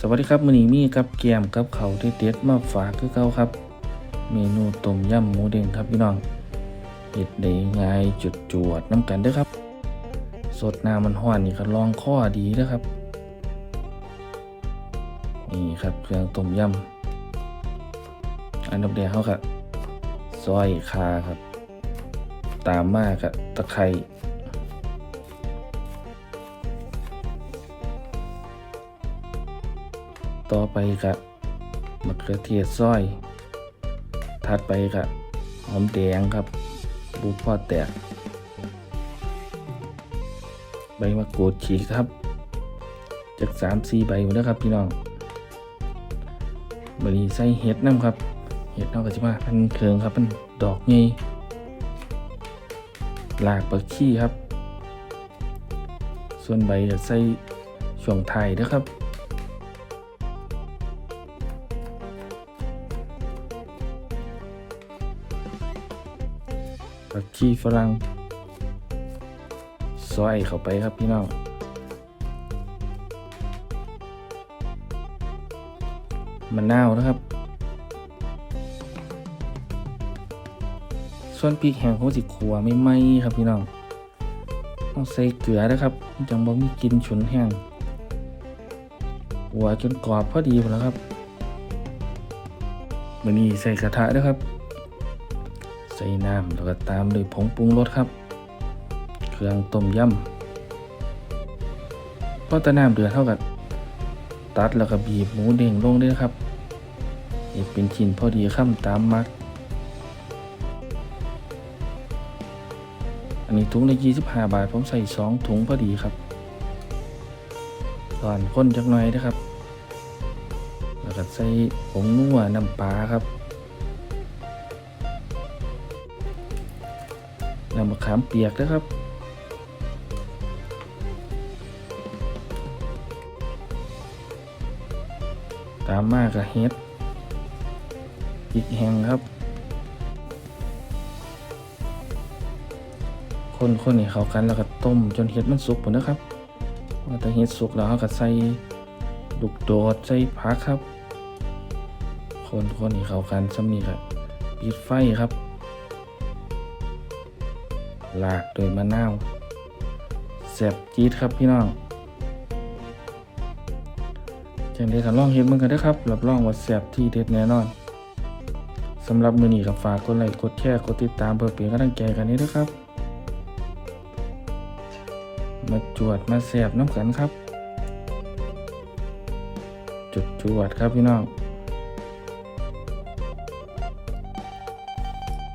สวัสดีครับมือนีมีกับแกมกับเขาที่เด็ดมาฝากคือเก่าครับ เมนูต้มยำหมูเด้งครับพี่น้องเฮ็ดได้ง่ายจุดจวดน้ำกันด้อครับ สดน้ำมันห้อนนี่ก็ลองข้อดีเด้อครับ นี่ครับเครื่องต้มยำอันดับแรกเขาครับซอยคาครับ ตามมากับตะไคร้ ต่อไปกะมะเขือเทศซอย ถัดไปกะหอมแดงครับบุพอแตก ใบมะกรูดฉีกครับ จากสามสี่ใบหมดแล้วครับพี่น้องบรีใส่เห็ดน้ำครับ เห็ดน้ำก็จะมาพันเคืองครับเป็นดอกใหญ่หลากปักขี้ครับ ส่วนใบจะใส่ช่วงไทยนะครับ ผักชีฝรั่งซอยเข้าไปครับพี่น้องมะนาวนะครับ ส่วนพริกแห้งของสิขัวไม่ไหมครับพี่น้องต้องใส่เกลือนะครับมันจังบ่มีกลินฉุนแห้งหัวจนกรอบพอดีหมดแล้วครับมือนี้ใส่กระทะนะครับ ใส่น้ำแล้วก็ตามด้วยผงปรุงรสครับ เครื่องต้มยำพอตะน้ำเดือดเท่ากับตัดแล้วก็บีบหมูเด้งลงด้วยครับให้เป็นชิ้นพอดีข้ามตามมัก อันนี้ถุงละ25 บาท ผมใส่ 2 ถุงพอดีครับตอนข้นจักหน่อยนะครับ แล้วก็ใส่ผงนัวน้ำปลาครับ น้ำมะขามเปียกนะครับตามมากับเฮ็ดพริกแห้งครับ คนคนนี่เข้ากันแล้วก็ต้มจนเห็ดมันสุกหมดนะครับว่าแต่เห็ดสุกแล้วเราก็ใส่ลูกโดดใส่ผักครับ คนคนนี่เข้ากันซ้ำนี่ครับปิดไฟครับ ลากโดวยมะนาวแซ่บจี๊ดครับพี่น้องจังได้ทดลองเห็ดมันกันเด้ครับรับรองว่าแซ่บที่เด็ดแน่นอนสำหรับมือนี้กับฝากกดไลค์กดแชร์กดติดตามเพื่อเป็นกำลังใจกันนี้นะครับ มาจวดมาแสบน้ำกันครับ จุดจวดครับพี่น้อง